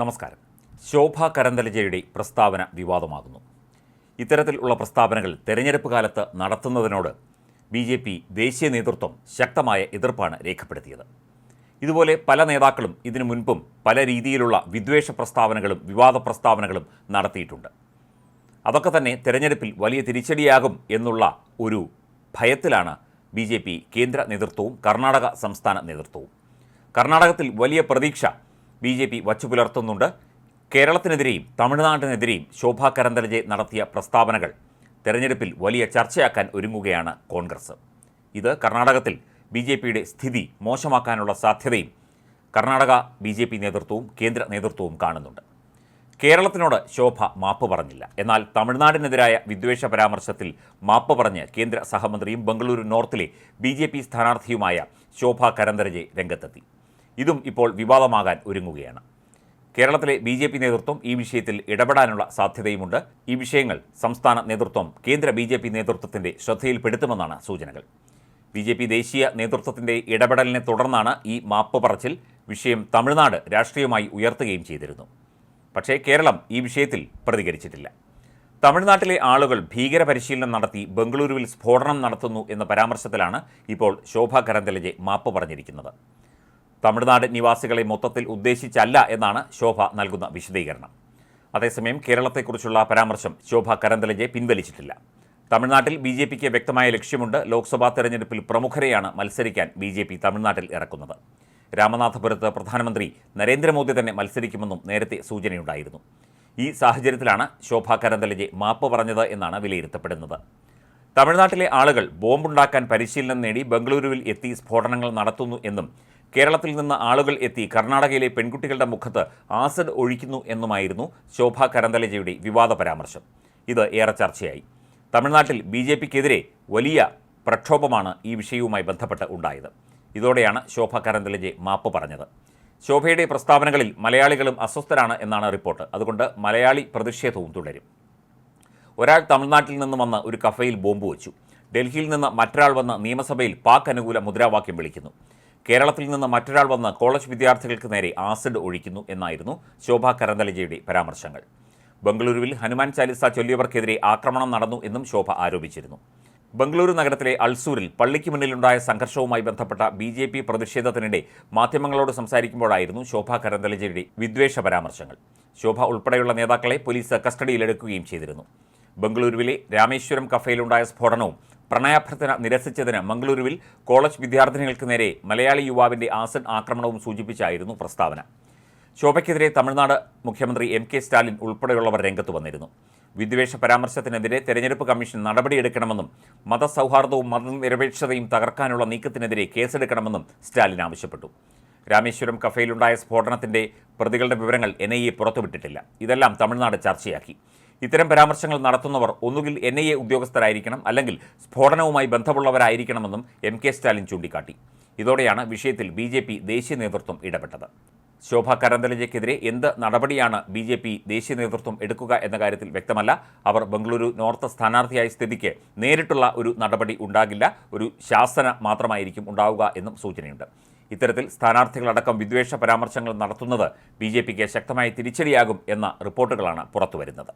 നമസ്കാരം. ശോഭ കരന്തലജയുടെ പ്രസ്താവന വിവാദമാകുന്നു. ഇത്തരത്തിലുള്ള പ്രസ്താവനകൾ തെരഞ്ഞെടുപ്പ് കാലത്ത് നടത്തുന്നതിനോട് ബി ജെ പി ദേശീയ നേതൃത്വം ശക്തമായ എതിർപ്പാണ് രേഖപ്പെടുത്തിയത്. ഇതുപോലെ പല നേതാക്കളും ഇതിനു മുൻപും പല രീതിയിലുള്ള വിദ്വേഷ പ്രസ്താവനകളും വിവാദ പ്രസ്താവനകളും നടത്തിയിട്ടുണ്ട്. അതൊക്കെ തന്നെ തെരഞ്ഞെടുപ്പിൽ വലിയ തിരിച്ചടിയാകും എന്നുള്ള ഒരു ഭയത്തിലാണ് ബി കേന്ദ്ര നേതൃത്വവും കർണാടക സംസ്ഥാന നേതൃത്വവും. കർണാടകത്തിൽ വലിയ പ്രതീക്ഷ ബി ജെ പി വച്ചു പുലർത്തുന്നുണ്ട് കേരളത്തിനെതിരെയും തമിഴ്നാട്ടിനെതിരെയും ശോഭാ കരന്തലജെ നടത്തിയ പ്രസ്താവനകൾ തെരഞ്ഞെടുപ്പിൽ വലിയ ചർച്ചയാക്കാൻ ഒരുങ്ങുകയാണ് കോൺഗ്രസ്. ഇത് കർണാടകത്തിൽ ബി ജെ പിയുടെ സ്ഥിതി മോശമാക്കാനുള്ള സാധ്യതയും കർണാടക ബി ജെ പി നേതൃത്വവും കേന്ദ്ര നേതൃത്വവും കാണുന്നുണ്ട്. കേരളത്തിനോട് ശോഭ മാപ്പ് പറഞ്ഞില്ല. എന്നാൽ തമിഴ്നാടിനെതിരായ വിദ്വേഷ പരാമർശത്തിൽ മാപ്പ് പറഞ്ഞ് കേന്ദ്ര സഹമന്ത്രിയും ബംഗളൂരു നോർത്തിലെ ബി ജെ പി സ്ഥാനാർത്ഥിയുമായ ശോഭ കരന്തരജെ രംഗത്തെത്തി. ഇതും ഇപ്പോൾ വിവാദമാകാൻ ഒരുങ്ങുകയാണ്. കേരളത്തിലെ ബി ജെ പി നേതൃത്വം ഈ വിഷയത്തിൽ ഇടപെടാനുള്ള സാധ്യതയുമുണ്ട്. ഈ വിഷയങ്ങൾ സംസ്ഥാന നേതൃത്വം കേന്ദ്ര ബി ജെ പി നേതൃത്വത്തിന്റെ ശ്രദ്ധയിൽപ്പെടുത്തുമെന്നാണ് സൂചനകൾ. ബി ജെ പി ദേശീയ നേതൃത്വത്തിന്റെ ഇടപെടലിനെ തുടർന്നാണ് ഈ മാപ്പ് പറച്ചിൽ വിഷയം തമിഴ്നാട് രാഷ്ട്രീയമായി ഉയർത്തുകയും ചെയ്തിരുന്നു. പക്ഷേ കേരളം ഈ വിഷയത്തിൽ പ്രതികരിച്ചിട്ടില്ല. തമിഴ്നാട്ടിലെ ആളുകൾ ഭീകര പരിശീലനം നടത്തി ബംഗളൂരുവിൽ സ്ഫോടനം നടത്തുന്നു എന്ന പരാമർശത്തിലാണ് ഇപ്പോൾ ശോഭാ കരന്തലജെ മാപ്പ് പറഞ്ഞിരിക്കുന്നത്. തമിഴ്നാട് നിവാസികളെ മൊത്തത്തിൽ ഉദ്ദേശിച്ചല്ല എന്നാണ് ശോഭ നൽകുന്ന വിശദീകരണം. അതേസമയം കേരളത്തെക്കുറിച്ചുള്ള പരാമർശം ശോഭ കരന്തലജെ പിൻവലിച്ചിട്ടില്ല. തമിഴ്നാട്ടിൽ ബി ജെ പിക്ക് വ്യക്തമായ ലക്ഷ്യമുണ്ട്. ലോക്സഭാ തെരഞ്ഞെടുപ്പിൽ പ്രമുഖരെയാണ് മത്സരിക്കാൻ ബി ജെ പി തമിഴ്നാട്ടിൽ ഇറക്കുന്നത്. രാമനാഥപുരത്ത് പ്രധാനമന്ത്രി നരേന്ദ്രമോദി തന്നെ മത്സരിക്കുമെന്നും നേരത്തെ സൂചനയുണ്ടായിരുന്നു. ഈ സാഹചര്യത്തിലാണ് ശോഭ കരന്തലജെ മാപ്പ് പറഞ്ഞത് എന്നാണ് വിലയിരുത്തപ്പെടുന്നത്. തമിഴ്നാട്ടിലെ ആളുകൾ ബോംബുണ്ടാക്കാൻ പരിശീലനം നേടി ബംഗളൂരുവിൽ എത്തി സ്ഫോടനങ്ങൾ നടത്തുന്നു എന്നും കേരളത്തിൽ നിന്ന് ആളുകൾ എത്തി കർണാടകയിലെ പെൺകുട്ടികളുടെ മുഖത്ത് ആസിഡ് ഒഴിക്കുന്നു എന്നുമായിരുന്നു ശോഭ കരന്തലജയുടെ വിവാദ പരാമർശം. ഇത് ഏറെ ചർച്ചയായി. തമിഴ്നാട്ടിൽ ബി ജെ പിക്കെതിരെ വലിയ പ്രക്ഷോഭമാണ് ഈ വിഷയവുമായി ബന്ധപ്പെട്ട് ഉണ്ടായത്. ഇതോടെയാണ് ശോഭ കരന്തലജെ മാപ്പ് പറഞ്ഞത്. ശോഭയുടെ പ്രസ്താവനകളിൽ മലയാളികളും അസ്വസ്ഥരാണ് എന്നാണ് റിപ്പോർട്ട്. അതുകൊണ്ട് മലയാളി പ്രതിഷേധവും തുടരും. ഒരാൾ തമിഴ്നാട്ടിൽ നിന്ന് വന്ന് ഒരു കഫയിൽ ബോംബ് വെച്ചു. ഡൽഹിയിൽ നിന്ന് മറ്റൊരാൾ വന്ന് നിയമസഭയിൽ പാക് അനുകൂല മുദ്രാവാക്യം വിളിക്കുന്നു. കേരളത്തിൽ നിന്ന് മറ്റൊരാൾ വന്ന് കോളേജ് വിദ്യാർത്ഥികൾക്ക് നേരെ ആസിഡ് ഒഴിക്കുന്നു എന്നായിരുന്നു ശോഭ കരന്തലജയുടെ പരാമർശങ്ങൾ. ബംഗളൂരുവിൽ ഹനുമാൻ ചാലിസ ചൊല്ലിയവർക്കെതിരെ ആക്രമണം നടന്നു എന്നും ശോഭ ആരോപിച്ചിരുന്നു. ബംഗളൂരു നഗരത്തിലെ അൾസൂരിൽ പള്ളിക്ക് മുന്നിലുണ്ടായ സംഘർഷവുമായി ബന്ധപ്പെട്ട ബി ജെ പി പ്രതിഷേധത്തിനിടെ മാധ്യമങ്ങളോട് സംസാരിക്കുമ്പോഴായിരുന്നു ശോഭ കരന്തലജയുടെ വിദ്വേഷ പരാമർശങ്ങൾ. ശോഭ ഉൾപ്പെടെയുള്ള നേതാക്കളെ പോലീസ് കസ്റ്റഡിയിലെടുക്കുകയും ചെയ്തിരുന്നു. ബംഗളൂരുവിലെ രാമേശ്വരം കഫയിലുണ്ടായ സ്ഫോടനവും പ്രണയാഭ്യർത്ഥന നിരസിച്ചതിന് മംഗളൂരുവിൽ കോളേജ് വിദ്യാർത്ഥിനികൾക്ക് നേരെ മലയാളി യുവാവിന്റെ ആസൻ ആക്രമണവും സൂചിപ്പിച്ചായിരുന്നു പ്രസ്താവന. ശോഭയ്ക്കെതിരെ തമിഴ്നാട് മുഖ്യമന്ത്രി എം കെ സ്റ്റാലിൻ ഉൾപ്പെടെയുള്ളവർ രംഗത്ത് വന്നിരുന്നു. വിദ്വേഷ പരാമർശത്തിനെതിരെ തെരഞ്ഞെടുപ്പ് കമ്മീഷൻ നടപടിയെടുക്കണമെന്നും മതസൗഹാർദ്ദവും മതനിരപേക്ഷതയും തകർക്കാനുള്ള നീക്കത്തിനെതിരെ കേസെടുക്കണമെന്നും സ്റ്റാലിൻ ആവശ്യപ്പെട്ടു. രാമേശ്വരം കഫയിലുണ്ടായ സ്ഫോടനത്തിന്റെ പ്രതികളുടെ വിവരങ്ങൾ എൻ ഐ എ പുറത്തുവിട്ടിട്ടില്ല. ഇതെല്ലാം തമിഴ്നാട് ചർച്ചയാക്കി. ഇത്തരം പരാമർശങ്ങൾ നടത്തുന്നവർ ഒന്നുകിൽ എൻ ഐ എ ഉദ്യോഗസ്ഥരായിരിക്കണം അല്ലെങ്കിൽ സ്ഫോടനവുമായി ബന്ധമുള്ളവരായിരിക്കണമെന്നും എം കെ സ്റ്റാലിൻ ചൂണ്ടിക്കാട്ടി. ഇതോടെയാണ് വിഷയത്തിൽ ബി ജെ പി ദേശീയ നേതൃത്വം ഇടപെട്ടത്. ശോഭ കരന്തലജയ്ക്കെതിരെ എന്ത് നടപടിയാണ് ബി ജെ പി ദേശീയ നേതൃത്വം എടുക്കുക എന്ന കാര്യത്തിൽ വ്യക്തമല്ല. അവർ ബംഗളൂരു നോർത്ത് സ്ഥാനാർത്ഥിയായ സ്ഥിതിക്ക് നേരിട്ടുള്ള ഒരു നടപടി ഉണ്ടാകില്ല. ഒരു ശാസന മാത്രമായിരിക്കും ഉണ്ടാവുക എന്നും സൂചനയുണ്ട്. ഇത്തരത്തിൽ സ്ഥാനാർത്ഥികളടക്കം വിദ്വേഷ പരാമർശങ്ങൾ നടത്തുന്നത് ബി ശക്തമായ തിരിച്ചടിയാകും എന്ന റിപ്പോർട്ടുകളാണ് പുറത്തുവരുന്നത്.